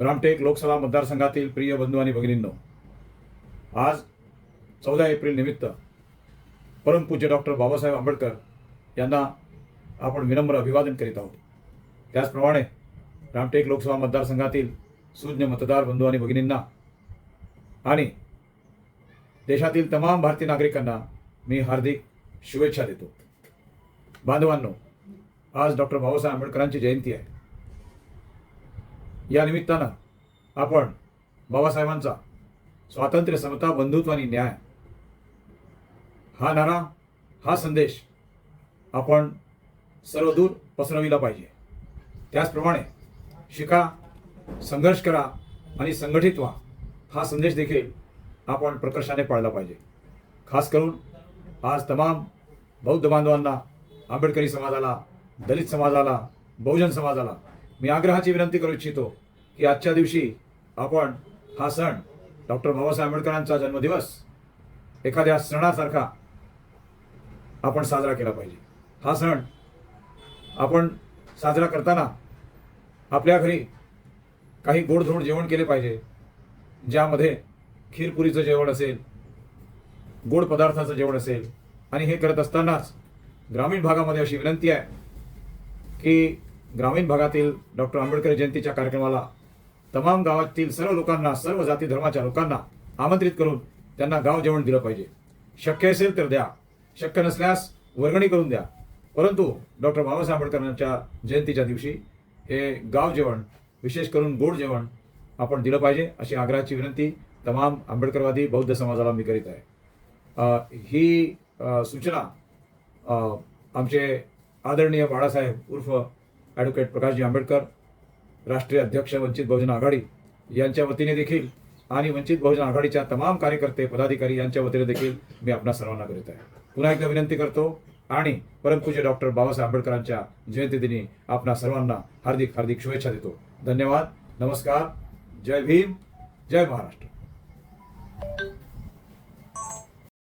रामटेक लोकसभा मतदारसंघातील प्रिय बंधू आणि भगिनींनो आज चौदा एप्रिल निमित्त परमपूज्य डॉक्टर बाबासाहेब आंबेडकर यांना आपण विनम्र अभिवादन करीत आहोत. त्याचप्रमाणे रामटेक लोकसभा मतदारसंघातील सुज्ञ मतदार बंधू आणि भगिनींना आणि देशातील तमाम भारतीय नागरिकांना मी हार्दिक शुभेच्छा देतो. बांधवांनो आज डॉक्टर बाबासाहेब आंबेडकरांची जयंती आहे. या निमित्तानं आपण बाबासाहेबांचा स्वातंत्र्य समता बंधुत्व आणि न्याय हा नारा हा संदेश आपण सर्वदूर पसरविला पाहिजे. त्याचप्रमाणे शिका संघर्ष करा आणि संघटित व्हा हा संदेश देखील आपण प्रकर्षाने पाळला पाहिजे. खास करून आज तमाम बौद्ध बांधवांना आंबेडकरी समाजाला दलित समाजाला बहुजन समाजाला मी आग्रहाची विनंती करू इच्छितो की आजच्या दिवशी आपण हा सण डॉक्टर बाबासाहेब आंबेडकरांचा जन्मदिवस एखाद्या सणासारखा आपण साजरा केला पाहिजे. हा सण आपण साजरा करताना आपल्या घरी काही गोडधोड जेवण केले पाहिजे ज्यामध्ये खीरपुरीचं जेवण असेल गोड पदार्थाचं जेवण असेल. आणि हे करत असतानाच ग्रामीण भागामध्ये अशी विनंती आहे की ग्रामीण भागातील डॉक्टर आंबेडकर जयंतीच्या कार्यक्रमाला तमाम गावातील सर्व लोकांना सर्व जाती धर्माच्या लोकांना आमंत्रित करून त्यांना गाव जेवण दिलं पाहिजे. शक्य असेल तर द्या. शक्य नसल्यास वर्गणी करून द्या. परंतु डॉक्टर बाबासाहेब आंबेडकरांच्या जयंतीच्या दिवशी हे गाव जेवण विशेष करून गोड जेवण आपण दिलं पाहिजे अशी आग्रहाची विनंती तमाम आंबेडकरवादी बौद्ध समाजाला मी करीत आहे. ही सूचना आमचे आदरणीय बाळासाहेब उर्फ ॲडव्होकेट प्रकाशजी आंबेडकर राष्ट्रीय अध्यक्ष वंचित बहुजन आघाडी यांच्या वतीने देखील आणि वंचित बहुजन आघाडीच्या तमाम कार्यकर्ते पदाधिकारी यांच्या वतीने देखील मी आपणा सर्वांना करीत आहे. पुन्हा एकदा विनंती करतो आणि परमपूज्य डॉक्टर बाबासाहेब आंबेडकरांच्या जयंतीदिनी आपणा सर्वांना हार्दिक हार्दिक शुभेच्छा देतो. धन्यवाद. नमस्कार. जय भीम. जय महाराष्ट्र.